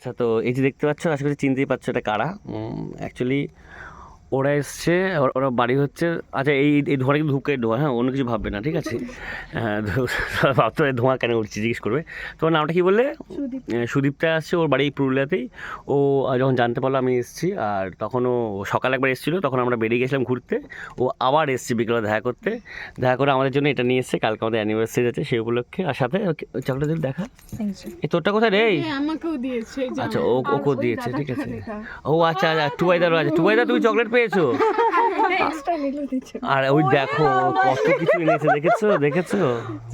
আচ্ছা তো এই যে দেখতে পাচ্ছ আশা করি চিনতেই পারছ এটা কারা। অ্যাকচুয়ালি ওরা এসছে ওর- বাড়ি হচ্ছে আচ্ছা এই এই ধোঁয়াটা কিন্তু ধূপকে ধোঁয়া হ্যাঁ অন্য কিছু ভাববে না ঠিক আছে? হ্যাঁ ভাবতে পারে ধোঁয়া কেন উঠছে জিজ্ঞেস করবে। তোমার নামটা কি বললে? সুদীপ। সুদীপটা আসছে ওর বাড়ি পুরুলিয়াতেই। ও যখন জানতে পারল আমি এসেছি আর তখন ও সকালে একবার এসেছিল তখন আমরা বেরিয়ে গেছিলাম ঘুরতে। ও আবার এসছে বিকেলে দেখা করতে। দেখা করে আমাদের জন্য এটা নিয়ে এসছে কালকে আমাদের অ্যানিভার্সারি আছে সেই উপলক্ষে। আর সাথে চকলেট দিল দেখা? এই তোরটা কোথায় রে? আমাকেও দিয়েছে আচ্ছা ও ওকেও দিয়েছে ঠিক আছে। ও আচ্ছা আচ্ছা টুবাইদারও আছে টুবাইদা তুমি চকলেট পেয়েছ? আর ওই দেখো কত কিছু এনেছে দেখেছ? দেখেছ?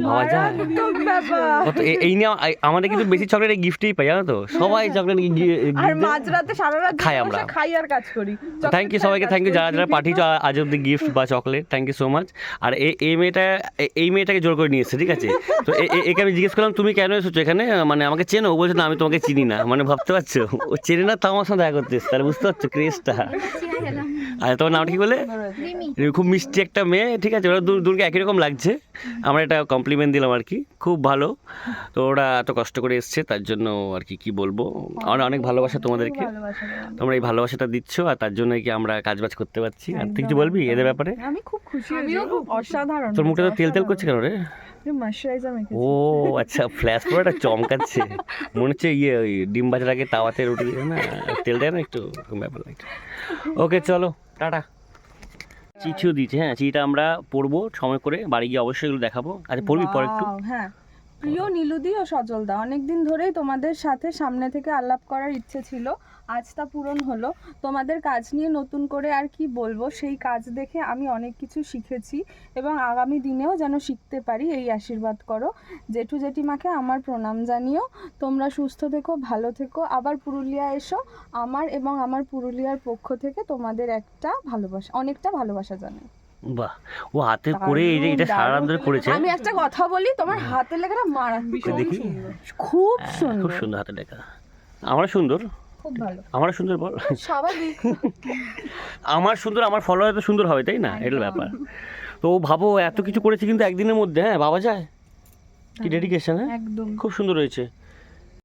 ভাবা যায় কত এই নিয়ে আমাদের কিন্তু বেশি চকলেট গিফটই পাই জানো তো? সবাই চকলেট আর মাঝরাতে সারা রাত খাই আমরা। খাই আর কাজ করি। থ্যাংক ইউ সবাইকে থ্যাংক ইউ যারা যারা পাঠিয়েছো আজ অব্দি গিফট বা chocolate thank you so much আর এই মেয়েটা এই মেয়েটাকে জোর করে নিয়ে এসছে ঠিক আছে? তো একে আমি জিজ্ঞেস করলাম তুমি কেন এসেছ এখানে? মানে আমাকে চেনো? ও বলছে না আমি তোমাকে চিনি না। মানে ভাবতে পারছ? ও চেনে না তো আমার সাথে দেখা করতে এসছে। তাহলে বুঝতে পারছ ক্রেজটা আর তোমার নামটা কি বলে? খুব মিষ্টি একটা মেয়ে ঠিক আছে? ওরা দূর দূরকে একই রকম লাগছে। আমরা এটা কমপ্লিমেন্ট দিলাম আর কি। খুব ভালো। তো ওরা এত কষ্ট করে এসছে তার জন্য আর কি কি বলব? আমরা অনেক ভালোবাসা তোমাদেরকে। তোমরা এই ভালোবাসাটা দিচ্ছ আর তার জন্য কি আমরা কাজ বাজ করতে পারছি? আর তুই কিছু বলবি এদের ব্যাপারে? আমি খুব খুশি আমিও খুব অসাধারণ তোর মুখটা তো তেল তেল করছে কেন রে? ময়শ্চারাইজার মেখেছি ও আচ্ছা ফ্ল্যাশ একটা চমকাচ্ছে। মনে হচ্ছে ইয়ে ওই ডিম ভাজার আগে তাওয়াতে রুটি দিয়ে না? তেল দেয় না একটু ব্যাপার ওকে চলো টাটা। চিঠিও দিচ্ছে হ্যাঁ চিঠিটা আমরা পড়ব সময় করে বাড়ি গিয়ে অবশ্যই এগুলো দেখাবো। আচ্ছা পড়বি পরে একটু? হ্যাঁ। প্রিয় নীলুদি ও সজলদা, অনেকদিন ধরেই তোমাদের সাথে সামনে থেকে আলাপ করার ইচ্ছে ছিল, আজ তা পূরণ হলো। তোমাদের কাজ নিয়ে নতুন করে আর কি বলব, সেই কাজ দেখে আমি অনেক কিছু শিখেছি এবং আগামী দিনেও যেন শিখতে পারি, এই আশীর্বাদ করো। জেঠু জেঠিমাকে আমার প্রণাম জানিও। তোমরা সুস্থ থেকো, ভালো থেকো। আবার পুরুলিয়া এসো। আমার এবং আমার পুরুলিয়ার পক্ষ থেকে তোমাদের একটা ভালোবাসা, অনেকটা ভালোবাসা জানাই। বাহ ও হাতে করে এই যে এটা সারা ধরে পড়েছে আমি একটা কথা বলি তোমার হাতের লেখাটা মারাত্মক দেখি। খুব হ্যাঁ, সুন্দর খুব সুন্দর। হাতে লেখা। আমার সুন্দর। খুব ভালো। আমার সুন্দর বল। স্বাভাবিক আমার সুন্দর আমার ফলোয়ার তো সুন্দর হবে তাই না? এটার ব্যাপার। তো ও ভাবো এত কিছু করেছে কিন্তু একদিনের মধ্যে হ্যাঁ ভাবা যায়? কি ডেডিকেশন হ্যাঁ? একদম। খুব সুন্দর হয়েছে।